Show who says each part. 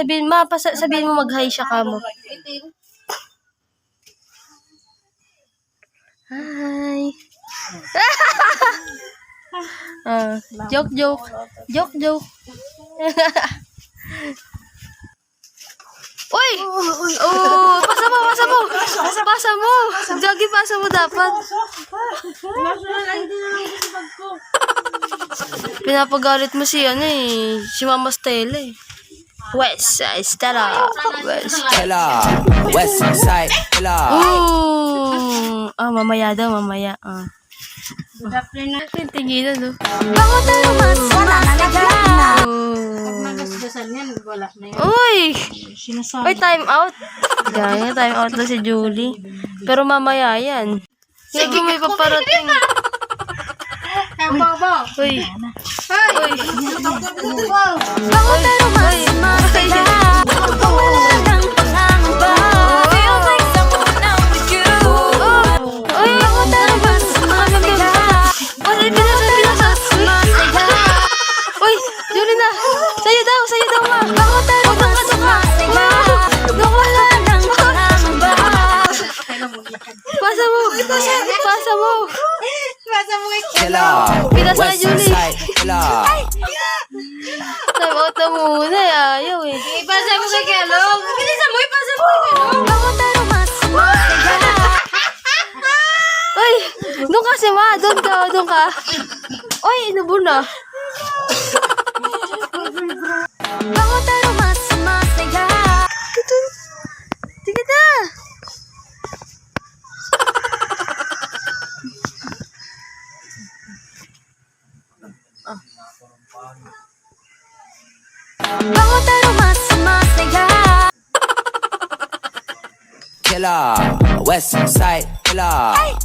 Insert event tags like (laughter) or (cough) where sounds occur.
Speaker 1: sabihin, ma, pasa, sabihin mo mag-hi siya ka mo. Hi. (laughs) ah, joke, joke. Joke, joke. (laughs) Uy! Oh, pasa mo, pasa mo. Pasa mo. Jogi, pasa mo dapat. (laughs) Pinapagalit mo si ano eh, si Mama Stella eh. West Side Stella. West.
Speaker 2: Killer, West Side Killer.
Speaker 1: Ooh. Ah, mamaya daw, mamaya. Ah. Yung tinginan, no? Bango tayo mas Oh.
Speaker 3: Nagasgasan yan, wala na yan.
Speaker 1: Uy!
Speaker 3: Sinasabi.
Speaker 1: Uy, time out. Gaya, time out na si Julie. Pero mamaya yan. Sige, may paparating.
Speaker 3: Ang baba.
Speaker 1: Uy. Uy.
Speaker 3: Bango
Speaker 1: Sa'yo daw, sa'yo daw, ma.
Speaker 3: Bango tayo mas masaya. Wala nang pangangamba.
Speaker 1: Pasa mo. Pasa mo.
Speaker 2: Killer,
Speaker 1: Pinasa
Speaker 2: West
Speaker 1: Julie.
Speaker 2: Side Killer.
Speaker 1: Time out na muna. eh. Ayaw eh.
Speaker 3: Ipasa mo kay Kelong. Bilisan mo, ipasa mo kay Kelong. Bango tayo mas masaya.
Speaker 1: Uy, doon ka si ma. Doon ka, doon ka. Uy, inubo na.
Speaker 3: Bango tayo mas masaya.
Speaker 1: Sige na.
Speaker 3: Bango tayo mas masaya.
Speaker 2: Killer, West Side Killer.